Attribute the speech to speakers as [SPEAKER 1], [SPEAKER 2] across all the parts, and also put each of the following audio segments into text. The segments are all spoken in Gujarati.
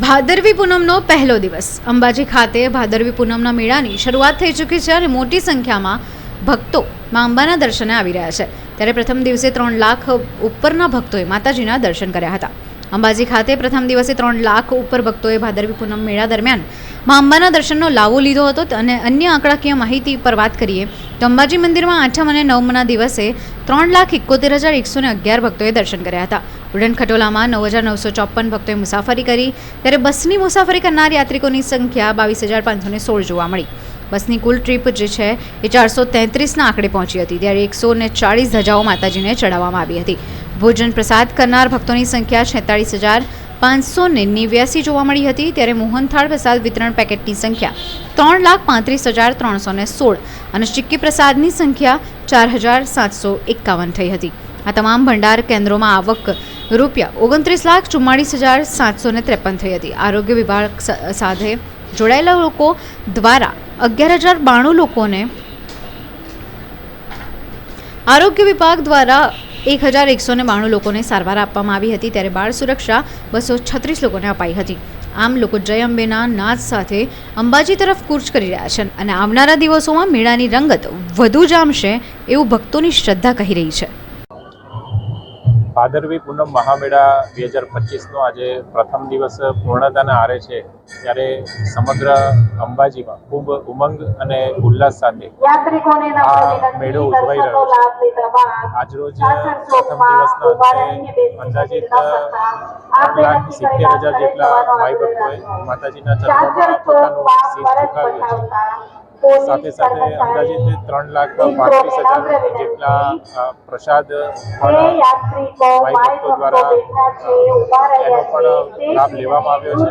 [SPEAKER 1] ભાદરવી પૂનમનો પહેલો દિવસ. અંબાજી ખાતે ભાદરવી પૂનમના મેળાની શરૂઆત થઈ ચૂકી છે અને મોટી સંખ્યામાં ભક્તો મા અંબાના દર્શને આવી રહ્યા છે. ત્યારે પ્રથમ દિવસે ત્રણ લાખ ઉપરના ભક્તોએ માતાજીના દર્શન કર્યા હતા. અંબાજી ખાતે પ્રથમ દિવસે ત્રણ લાખ ઉપર ભક્તોએ ભાદરવી પૂનમ મેળા દરમિયાન મા અંબાના દર્શનનો લાવો લીધો હતો અને અન્ય આંકડાકીય માહિતી પર વાત કરીએ તો અંબાજી મંદિરમાં આઠમ અને નવમના દિવસે ત્રણ લાખ એકોતેર હજાર એકસો ને અગિયાર ભક્તોએ દર્શન કર્યા હતા. ઉડન ખટોલામાં નવ હજાર નવસો ચોપન ભક્તોએ મુસાફરી કરી. ત્યારે બસની મુસાફરી કરનાર યાત્રિકોની સંખ્યા બાવીસ હજાર પાંચસો સોળ જોવા મળી. બસની કુલ ટ્રીપ જે છે એ ચારસો તેત્રીસના આંકડે પહોંચી હતી, ત્યારે એકસો ને ચાળીસ ધજાઓ માતાજીને ચડાવવામાં આવી હતી. ભોજન પ્રસાદ કરનાર ભક્તોની સંખ્યા છેતાળીસ હજાર પાંચસો ને નેવ્યાસી જોવા મળી હતી, ત્યારે મોહનથાળ પ્રસાદ વિતરણ પેકેટની સંખ્યા ત્રણ લાખ પાંત્રીસ હજાર ત્રણસો ને સોળ અને ચિક્કી પ્રસાદની સંખ્યા ચાર હજાર સાતસો એકાવન થઈ હતી. આ તમામ ભંડાર કેન્દ્રોમાં આવક રૂપિયા ઓગણત્રીસ લાખ ચુમ્માળીસ હજાર સાતસો ને ત્રેપન થઈ હતી. આરોગ્ય વિભાગ સાથે જોડાયેલા લોકો દ્વારા અગિયાર હજાર બાણું લોકોને આરોગ્ય વિભાગ દ્વારા એક હજાર એકસો ને બાણું લોકોને સારવાર આપવામાં આવી હતી ત્યારે બાળ સુરક્ષા બસો છત્રીસ લોકોને અપાઈ હતી. આમ લોકો જય અંબેના નાદ સાથે અંબાજી તરફ કૂચ કરી રહ્યા છે અને આવનારા દિવસોમાં મેળાની રંગત વધુ જામશે એવું ભક્તોની શ્રદ્ધા કહી રહી છે.
[SPEAKER 2] ભાદરવી પૂનમ મહામેળા બે હજાર પચીસનો આજે પ્રથમ દિવસ પૂર્ણતાના આરે છે ત્યારે સમગ્ર અંબાજીમાં ખૂબ ઉમંગ અને ઉલ્લાસ સાથે આ મેળો ઉજવાઈ રહ્યો છે. આજરોજ પ્રથમ દિવસના અંતે અંદાજિત એક લાખ સિત્તેર હજાર જેટલા ભાઈ ભક્તોએ માતાજીના ચરણોમાં પોતાનું શીશ ઝુકાવ્યું છે. સાથે સાથે અંદાજિત ત્રણ લાખ પાંત્રીસ હજાર જેટલા પ્રસાદ ભક્તો દ્વારા એનો પણ લાભ લેવામાં આવ્યો છે.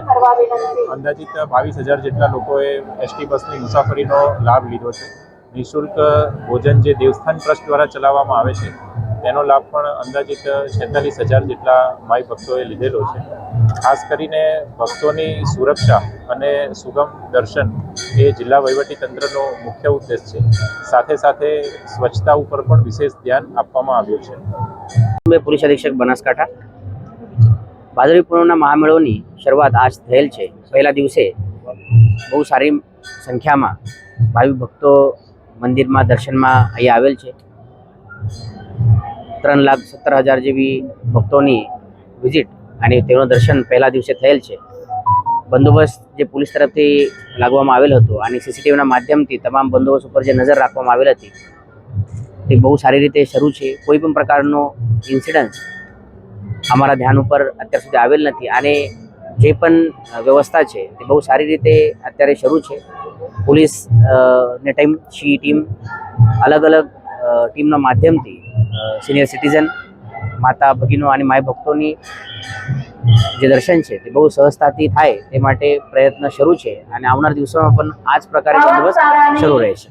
[SPEAKER 2] અંદાજિત બાવીસ હજાર જેટલા લોકોએ એસટી બસની મુસાફરીનો લાભ લીધો છે. નિઃશુલ્ક ભોજન જે દેવસ્થાન ટ્રસ્ટ દ્વારા ચલાવવામાં આવે છે તેનો લાભ પણ અંદાજિત છેતાલીસ હજાર જેટલા માઈ ભક્તોએ લીધેલો છે. ખાસ કરીને ભક્તોની સુરક્ષા અને સુગમ દર્શન એ જિલ્લા વહીવટી તંત્રનો મુખ્ય ઉદ્દેશ છે. સાથે સાથે સ્વચ્છતા ઉપર પણ વિશેષ ધ્યાન આપવામાં આવ્યું છે.
[SPEAKER 3] મેં પોલીસ અધિક્ષક બનાસકાંઠા. ભાદરવી પૂર્ણિમાના મહામેળોની શરૂઆત આજ થયેલ છે. પહેલા દિવસે બહુ સારી સંખ્યામાં ભાવિ ભક્તો મંદિરમાં દર્શનમાં અહીંયા આવેલ છે. ત્રણ લાખ સત્તર હજાર જેવી ભક્તોની વિઝિટ અને તેનું દર્શન પહેલા દિવસે થયેલ છે. બંદોબસ્ત જે પોલીસ તરફથી લાગવામાં આવેલ હતો અને સીસીટીવીના માધ્યમથી તમામ બંદોબસ્ત ઉપર જે નજર રાખવામાં આવેલ હતી, તે બહુ સારી રીતે શરૂ છે. કોઈ પણ પ્રકારનો ઇન્સિડન્સ અમારા ધ્યાન ઉપર અત્યાર સુધી આવેલ નથી અને જે પણ વ્યવસ્થા છે, તે બહુ સારી રીતે અત્યારે શરૂ છે. પોલીસ ને ટાઈમ સી ટીમ, અલગ અલગ ટીમના માધ્યમથી સિનિયર સિટીઝન માતા ભગીનો અને માય ભક્તોની જે દર્શન છે તે બહુ સહજતાથી થાય તે માટે પ્રયત્ન શરૂ છે અને આવનાર દિવસોમાં પણ આ જ પ્રકારે બંદોબસ્ત શરૂ રહેશે.